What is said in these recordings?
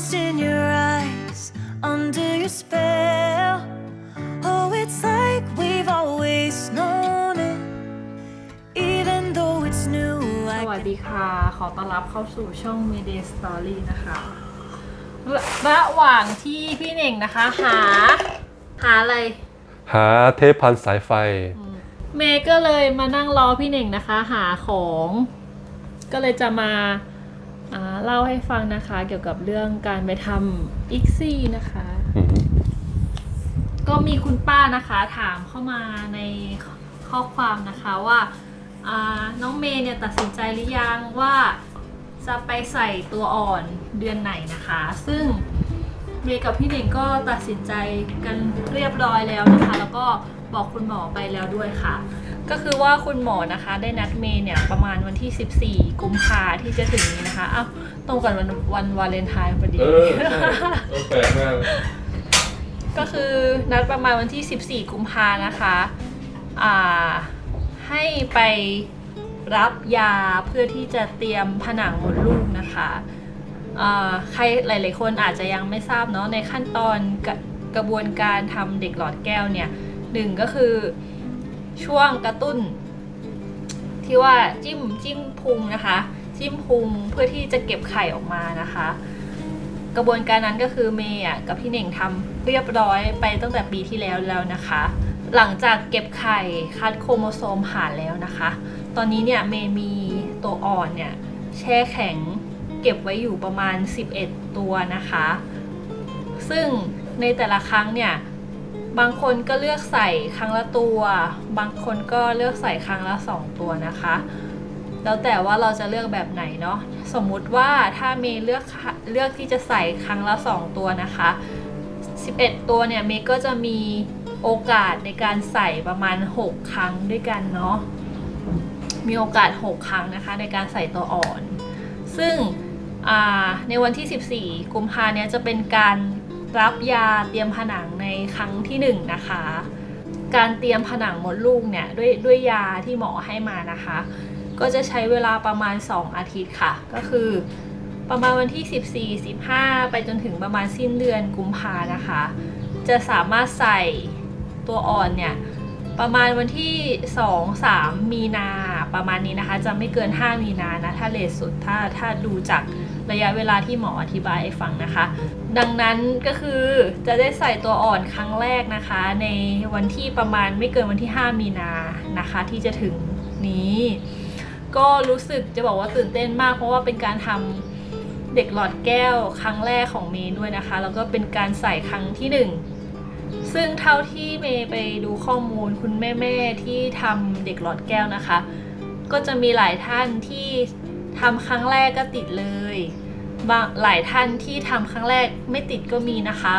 lost in your eyes, under your spell. Oh, it's like we've always known it, even though it's new. ส I วัสดีค่ะ ขอต้อนรับเข้าสู่ช่อง Mayday Story นะคะระระหว่างที่พี่เน่งนะคะ หา หาอะไร หาเทปพันสายไฟ เมย์ก็เลยมานั่งรอพี่เน่งนะคะ หาของ ก็เลยจะมาอ่า เล่าให้ฟังนะคะ เกี่ยวกับเรื่องการไปทำอิกซี่นะคะอือฮึก็มีคุณป้านะคะ ถามเข้ามาในข้อความนะคะว่าอ่าน้องเมย์เนี่ยตัดสินใจหรือยังว่าจะไปใส่ตัวอ่อนเดือนไหนนะคะ ซึ่งเมย์กับพี่เน่งก็ตัดสินใจกันเรียบร้อยแล้วนะคะ แล้วก็บอกคุณหมอไปแล้วด้วยค่ะ ก็คือว่าคุณหมอนะคะได้นัดเมย์เนี่ยประมาณวันที่ 14 กุมภาที่จะถึงนี้นะคะอ้าวตรงกันวันวันวาเลนไทน์พอดี เออใช่เออแปลกมากก็คือนัดประมาณวันที่ 14 กุมภานะคะ อ่า ให้ไปรับยาเพื่อที่จะเตรียมผนังมดลูกนะคะอ่าใครหลาย ๆ คนอาจจะยังไม่ทราบเนาะในขั้นตอนกระกระบวนการทำเด็กหลอดแก้วเนี่ยหนึ่งก็คือ ช่วงกระตุ้น ที่ว่าจิ้มจิ้มพุงนะคะ จิ้มพุงเพื่อที่จะเก็บไข่ออกมานะคะ กระบวนการนั้นก็คือเมย์กับพี่เน่งทำเรียบร้อยไปตั้งแต่ปีที่แล้วแล้วนะคะ หลังจากเก็บไข่คัดโครโมโซมผ่านแล้วนะคะ ตอนนี้เนี่ยเมย์มีตัวอ่อนเนี่ยแช่แข็งเก็บไว้อยู่ประมาณ 11 ตัวนะคะ ซึ่งในแต่ละครั้งเนี่ย บางคนก็เลือกใส่ครั้งละตัว บางคนก็เลือกใส่ครั้งละ 2 ตัวนะคะ แล้วแต่ว่าเราจะเลือกแบบไหนเนาะ สมมุติว่าถ้าเมย์เลือกเลือกที่จะใส่ครั้งละ 2 ตัวนะคะ 11 ตัวเนี่ยเมย์ก็จะมีโอกาสในการใส่ประมาณ 6 ครั้งด้วยกันเนาะ มีโอกาส 6 ครั้งนะคะในการใส่ตัวอ่อน ซึ่งในวันที่ 14 กุมภาเนี่ยจะเป็นการ รับยาเตรียมผนังในครั้งที่1นะคะ การเตรียมผนังมดลูกเนี่ยด้วยด้วยยาที่หมอให้มานะคะ ก็จะใช้เวลาประมาณ 2 อาทิตย์ค่ะ ก็คือประมาณวันที่ 14 15 ไปจนถึงประมาณสิ้นเดือนกุมภานะคะ จะสามารถใส่ตัวอ่อนเนี่ยประมาณวันที่ 2 3 มีนาประมาณนี้นะคะ จะไม่เกิน 5 มีนานะ ถ้าเลทสุดถ้าถ้าดูจาก ระยะเวลาที่หมออธิบายให้ฟังนะคะ ดังนั้นก็คือจะได้ใส่ตัวอ่อนครั้งแรกนะคะ ในวันที่ประมาณไม่เกินวันที่ 5 มีนานะคะ ที่จะถึงนี้ ก็รู้สึกจะบอกว่าตื่นเต้นมากเพราะว่าเป็นการทำเด็กหลอดแก้วครั้งแรกของเมย์ด้วยนะคะ แล้วก็เป็นการใส่ครั้งที่หนึ่งซึ่งเท่าที่เมย์ไปดูข้อมูลคุณแม่ ๆ ที่ทำเด็กหลอดแก้วนะคะ ก็จะมีหลายท่านที่ ทำครั้งแรกก็ติดเลยบางหลายท่านที่ทำครั้งแรกไม่ติดก็มีนะคะ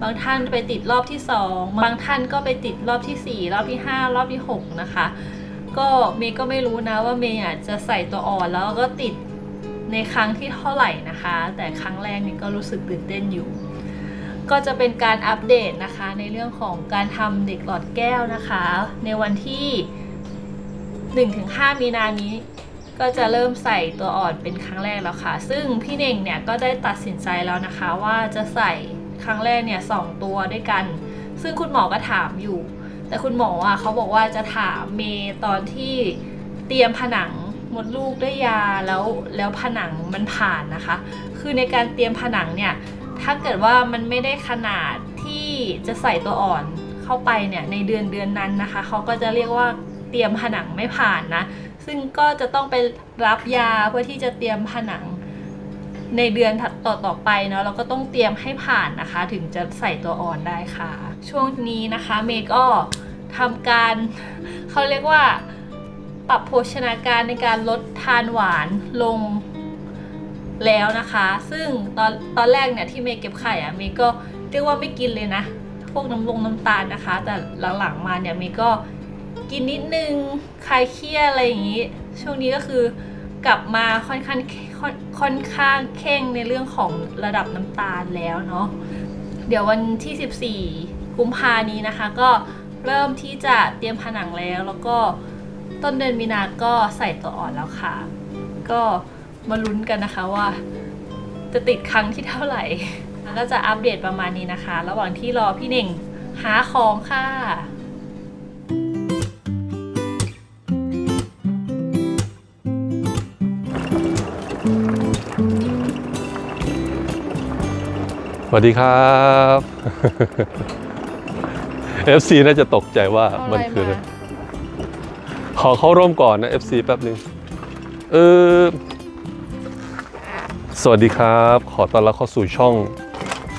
บางท่านไปติดรอบที่สองบางท่านก็ไปติดรอบที่สี่รอบที่ห้ารอบที่หกนะคะ ก็เมย์ก็ไม่รู้นะว่าเมย์อะจะใส่ตัวอ่อนแล้วก็ติดในครั้งที่เท่าไหร่นะคะ แต่ครั้งแรกนี่ก็รู้สึกตื่นเต้นอยู่ ก็จะเป็นการอัปเดตนะคะ ในเรื่องของการทำเด็กหลอดแก้วนะคะ ในวันที่ 1-5 มีนานี้ ก็จะเริ่มใส่ตัวอ่อนเป็นครั้งแรกแล้วค่ะ ซึ่งพี่เน่งเนี่ยก็ได้ตัดสินใจแล้วนะคะว่าจะใส่ครั้งแรกเนี่ยสองตัวด้วยกัน ซึ่งคุณหมอก็ถามอยู่ แต่คุณหมออะเขาบอกว่าจะถามเมย์ตอนที่เตรียมผนังมดลูกด้วยยาแล้วแล้วผนังมันผ่านนะคะ คือในการเตรียมผนังเนี่ยถ้าเกิดว่ามันไม่ได้ขนาดที่จะใส่ตัวอ่อนเข้าไปเนี่ยในเดือนเดือนนั้นนะคะเขาก็จะเรียกว่าเตรียมผนังไม่ผ่านนะ ซึ่งก็จะต้องไปรับยาเพื่อที่จะเตรียมผนังในเดือนต่อต่อๆไปเนาะเราก็ต้องเตรียมให้ผ่านนะคะ ถึงจะใส่ตัวอ่อนได้ค่ะ ช่วงนี้นะคะเมย์ก็ทำการเขาเรียกว่าปรับโภชนาการในการลดทานหวานลงแล้วนะคะ ซึ่งตอนตอนแรกเนี่ยที่เมย์เก็บไข่อะเมย์ก็เรียกว่าไม่กินเลยนะ พวกน้ำลงน้ำตาลนะคะ แต่หลังๆมาเนี่ยเมย์ก็ กินนิดนึงคลายเครียดอะไรอย่างนี้ ช่วงนี้ก็คือกลับมาค่อนข้างค่อนข้างเข่งในเรื่องของระดับน้ำตาลแล้วเนาะเดี๋ยววันที่ 14 กุมภานี้นะคะ ก็เริ่มที่จะเตรียมผนังแล้ว แล้วก็ต้นเดือนมีนาก็ใส่ตัวอ่อนแล้วค่ะ ก็มาลุ้นกันนะคะว่า จะติดครั้งที่เท่าไหร่ ก็จะอัปเดตประมาณนี้นะคะ ระหว่างที่รอพี่เน่งหาของค่ะ วัสดีครับ FC น่าจะตกใจว่ามันคืออะไรขอเข้าร่วมก่อนนะ FC แป๊บหนึ่งเออสวัสดีครับ ขอต้อนรับเข้าสู่ช่อง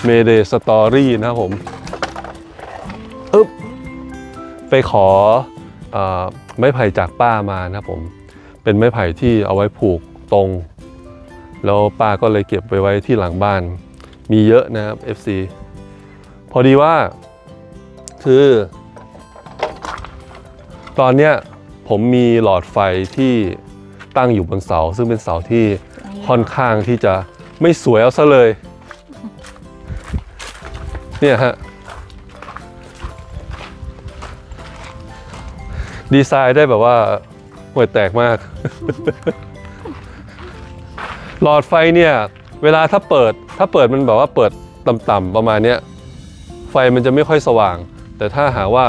Mayday Story นะครับผมอึ๊บไปขออาไม้ไผ่จากป้ามานะครับผม เป็นไม้ไผ่ที่เอาไว้ผูกตรง แล้วป้าก็เลยเก็บไปไว้ที่หลังบ้าน มีเยอะนะครับ FC พอดีว่าคือ ตอนเนี้ยผมมีหลอดไฟที่ตั้งอยู่บนเสา ซึ่งเป็นเสาที่ค่อนข้างที่จะไม่สวยเอาซะเลย เนี่ยฮะ ดีไซน์ได้แบบว่าห่วยแตกมาก หลอดไฟเนี่ย เวลาถ้าเปิดถ้าเปิดมันแบบว่าเปิดต่ำๆประมาณเนี้ยไฟมันจะไม่ค่อยสว่าง แต่ถ้าหากว่า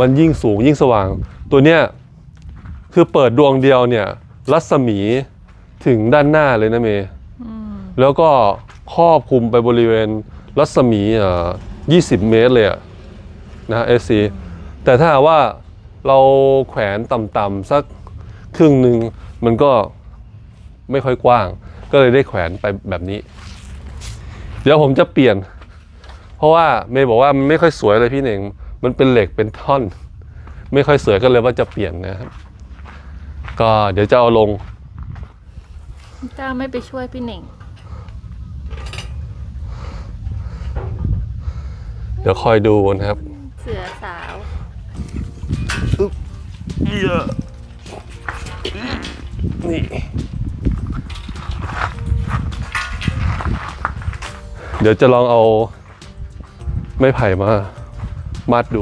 มันยิ่งสูงยิ่งสว่าง ตัวเนี้ยคือเปิดดวงเดียวเนี่ยรัศมีถึงด้านหน้าเลยนะเมย์แล้วก็ครอบคลุมไปบริเวณรัศมีเอ่อ20 เมตรเลยอะนะเอซีแต่ถ้าหากว่าเราแขวนต่ำๆสักครึ่งหนึ่งมันก็ไม่ค่อยกว้าง ก็เลยได้แขวนไปแบบนี้ เดี๋ยวผมจะเปลี่ยน เพราะว่าเมย์บอกว่ามันไม่ค่อยสวยเลยพี่เน่งมันเป็นเหล็กเป็นท่อน ไม่ค่อยสวยก็เลยว่าจะเปลี่ยนนะครับ ก็เดี๋ยวจะเอาลงจ้าไม่ไปช่วยพี่เน่ง เดี๋ยวคอยดูนะครับ เสือสาวนี่ ดี๋ยวจะลองเอาไม้ไผ่มามัดดู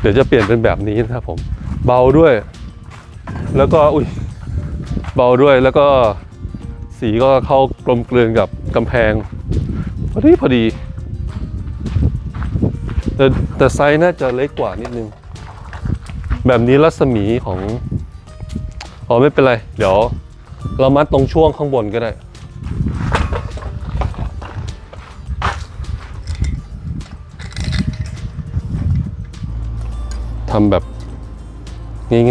เดี๋ยวจะเปลี่ยนเป็นแบบนี้นะครับผม เบาด้วย แล้วก็อุ้ยเบาด้วยแล้วก็สีก็เข้ากลมกลืนกับกำแพงพอดีพอดี แต่แต่ไซส์น่าจะเล็กกว่านิดนึง แบบนี้รัศมีของอ๋อไม่เป็นไร เดี๋ยว เรามัดตรงช่วงข้างบนก็ได้ ทำแบบ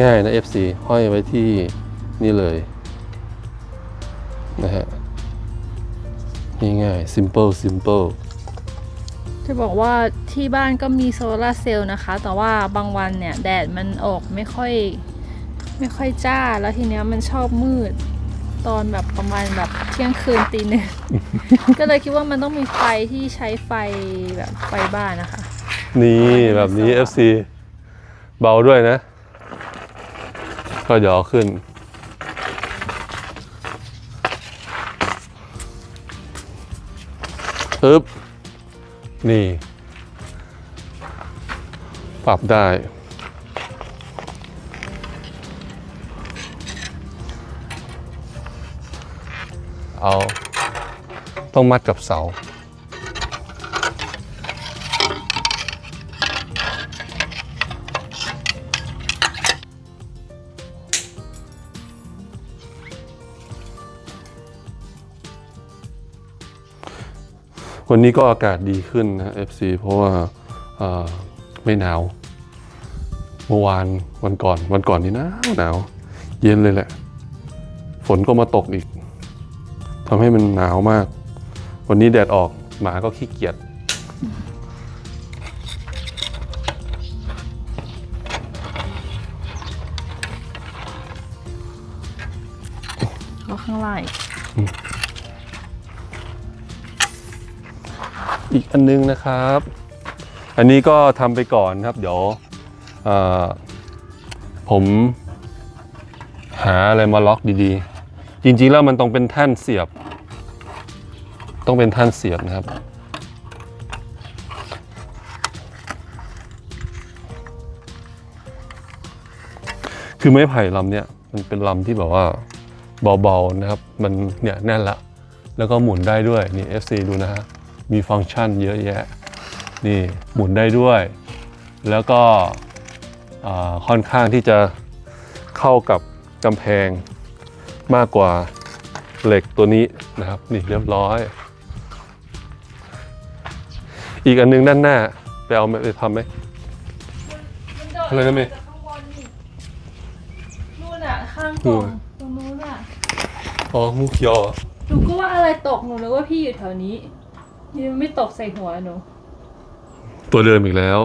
ง่ายๆนะ FC ห้อยไว้ที่นี่เลยนะฮะง่ายๆ simple simple จะบอกว่าที่บ้านก็มีโซลาร์เซลล์นะคะ แต่ว่าบางวันเนี่ย แดดมันออกไม่ค่อย ไม่ค่อยจ้า แล้วทีเนี้ยมันชอบมืด ตอนแบบประมาณแบบเที่ยงคืนตีหนึ่ง ก็เลยคิดว่ามันต้องมีไฟที่ใช้ไฟแบบไฟบ้านนะคะ นี่แบบนี้ FC เบาด้วยนะ ก็เดี๋ยวเอขึ้น ปึ๊บ นี่ ปรับได้ เอา ต้องมัดกับเสา วันนี้ก็อากาศดีขึ้นนะ FC เพราะว่าไม่หนาว เมื่อวานวันก่อนวันก่อนนี่หนาวหนาว เย็นเลยแหละ ฝนก็มาตกอีกทำให้มันหนาวมาก วันนี้แดดออกหมาก็ขี้เกียจก็ข้างล่าง อีกอันนึงนะครับ อันนี้ก็ทำไปก่อนครับ เดี๋ยวเอ่อผมหาอะไรมาล็อกดีๆ จริงๆแล้วมันต้องเป็นแท่นเสียบ ต้องเป็นแท่นเสียบนะครับ คือไม้ไผ่ลำเนี้ยมันเป็นลำที่แบบว่าเบาๆนะครับ มันเนี่ยแน่นละ แล้วก็หมุนได้ด้วย นี่ FC ดูนะฮะ มีฟังก์ชันเยอะแยะ นี่หมุนได้ด้วย แล้วก็อ่าค่อนข้างที่จะเข้ากับกำแพงมากกว่าเหล็กตัวนี้นะครับ นี่เรียบร้อย อีกอันนึงด้านหน้า ไปเอาไหมไปทำไหมมันโดดอะไรนะเมย์จากข้างบนนี่นู่นอะข้างโอ้กล่องยตรงนู้นอะอ๋องูเขียวเหรอหนูก็ว่าอะไรตกหนูนึกว่าพี่อยู่แถวนี้ ยังไม่ตกใส่หัวหนู ตัวเดิมอีกแล้ว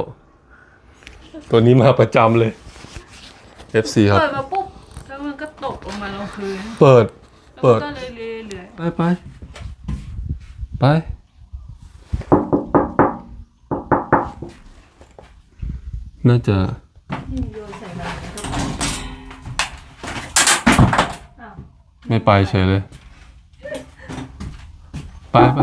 ตัวนี้มาประจำเลย FC ครับ เปิดมาปุ๊บ แล้วมันก็ตกลงมาลงพื้นเปิดแล้วเปิมันดก็เลยเลื่อยไปไปไป น่าจะ ๆนี่โยนใส่มาแล้วก็อ้าวไม่ไปเฉยเลย ไปไป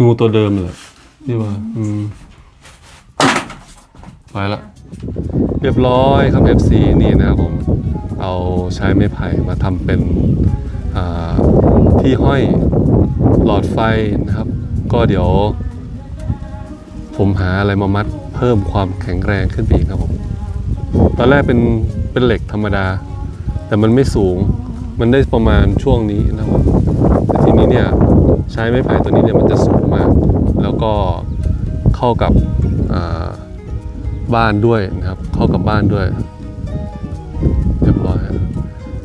งูตัวเดิมเลยที่ว่าอืมไปละ เรียบร้อยครับ FC นี่นะครับผม เอาใช้ไม้ไผ่มาทำเป็นที่ห้อยหลอดไฟนะครับ ก็เดี๋ยว ผมหาอะไรมามัดเพิ่มความแข็งแรงขึ้นไปอีกครับผม ตอนแรกเป็นเป็นเหล็กธรรมดา แต่มันไม่สูงมันได้ประมาณช่วงนี้นะครับแต่ทีนี้เนี่ย ช้ไม้ไผ่ตัวนี้เนี่ยมันจะสูงมาก แล้วก็เข้ากับบ้านด้วยนะครับ เข้ากับบ้านด้วยเรียบร้อย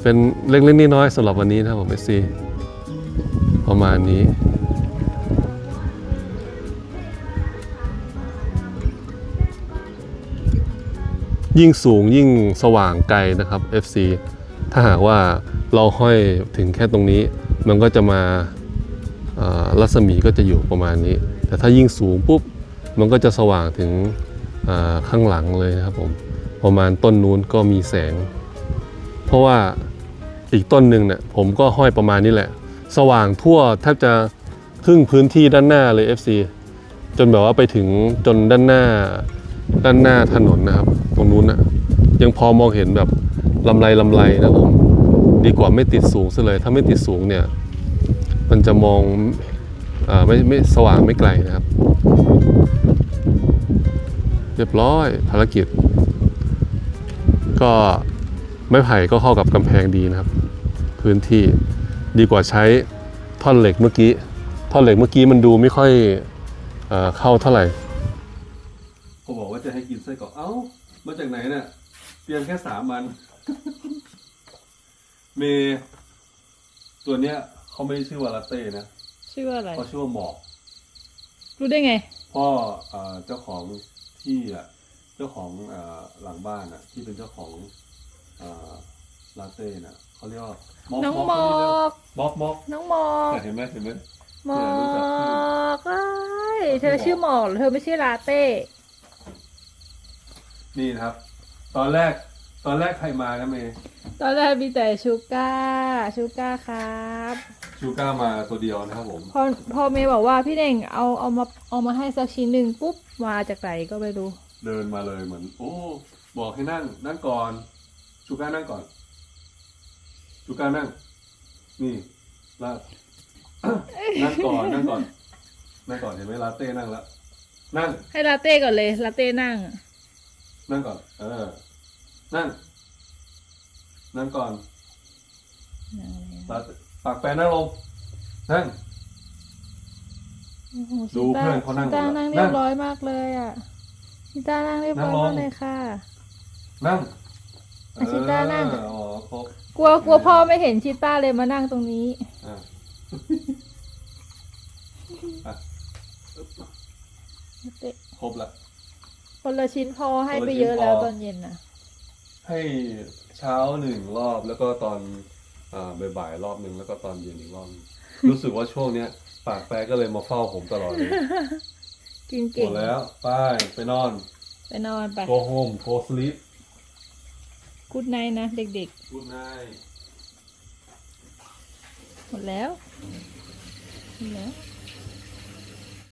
เป็นเล็กๆน้อยๆสำหรับวันนี้นะครับผมเอซีประมาณนี้ยิ่งสูงยิ่งสว่างไกลนะครับ FC ถ้าหากว่าเราห้อยถึงแค่ตรงนี้ มันก็จะมา รัศมีก็จะอยู่ประมาณนี้ แต่ถ้ายิ่งสูงปุ๊บมันก็จะสว่างถึงข้างหลังเลยนะครับผมประมาณต้นนู้นก็มีแสง เพราะว่าอีกต้นหนึ่งเนี่ยผมก็ห้อยประมาณนี้แหละ สว่างทั่วแทบจะครึ่งพื้นที่ด้านหน้าเลย FC จนแบบว่าไปถึงจนด้านหน้าด้านหน้าถนนนะครับ ตรงนู้นนะยังพอมองเห็นแบบลำไรลำไรนะผมดีกว่าไม่ติดสูงซะเลย ถ้าไม่ติดสูงเนี่ย มันจะมองอไม่ไม่สว่างไม่ไกลนะครับ เรียบร้อยภารกิจ ก็ไม้ไผ่ก็เข้ากับกำแพงดีนะครับ พื้นที่ดีกว่าใช้ท่อนเหล็กเมื่อกี้ท่อนเหล็กเมื่อกี้มันดูไม่ค่อยเอเข้าเท่าไหร่เขาบอกว่าจะให้กินไส้กรอกเอ้ามาจากไหนเนี่ยเตรียมแค่สามวันเมตัวเนี้ย เขาไม่ได้ชื่อว่าลาเต้นะชื่อว่าอะไร เขาชื่อว่าหมอกรู้ได้ไง พ่อเอ่อเจ้าของที่อะเจ้าของเอ่อหลังบ้านอะ ที่เป็นเจ้าของเอ่อลาเต้น่ะเขาเรียกว่าม็อกน้องม็อกหมอก ม็อกม็อกน้องหมอกเห็นไหมเห็นไหม หมอเนี่ยรู้จักชื่อกเอ้ยเธอชื่อหมอกเหรอเธอไม่ใช่ลาเต้ นี่นะครับ ตอนแรกตอนแรกใครมานะเมย์ ตอนแรกมีแต่ชูก้า ชูก้าครับ ชูก้ามาตัวเดียวนะครับผม พอพอเมย์บอกว่าพี่เน่งเอาเอามาเอามาให้สักชิ้นหนึ่งปุ๊บมาจากไหนก็ไม่รู้ เดินมาเลยเหมือน โอ้ บอกให้นั่งนั่งก่อน ชูก้านั่งก่อน ชูก้านั่ง นี่ลานั่งก่อนนั่งก่อนนั่งก่อนเห็นไหมลาเต้นั่งแล้วนั่ง ให้ลาเต้ก่อนเลยลาเต้นั่ง นั่งก่อน เออ นั่ง นั่งก่อนลาเต้ ปากแปรนั่งลงนั่ง โอ้โหดูชิต้าเพื่อนเขานั่งชิต้าหมดแล้วนั่งนั่เรียงบร้อยมากเลยอะชิต้านั่งเรียบร้อยนั่งลงมากเลยค่ะ นั่งอะชิต้านั่ง เอออ๋อครบกลัวกลัวพ่อไม่เห็นชิต้าเลยมานั่งตรงนี้ อะอะเต้ครบละ คนละชิ้นพอให้คนละไปชิ้นเยอะแล้วพอตอนเย็นนะให้เช้าหนึ่งรอบแล้วก็ตอนอ่า บ่ายๆรอบหนึ่งแล้วก็ตอนเย็นอีกรอบหนึ่งรู้สึกว่าช่วงเนี้ยปากแปรก็เลยมาเฝ้าผมตลอดเลยกินหเก่มงดแล้วไปไปนอน ไปนอนไป go home go sleep กูดไนนะเด็ก good night ๆ หมดแล้วหมดแล้ว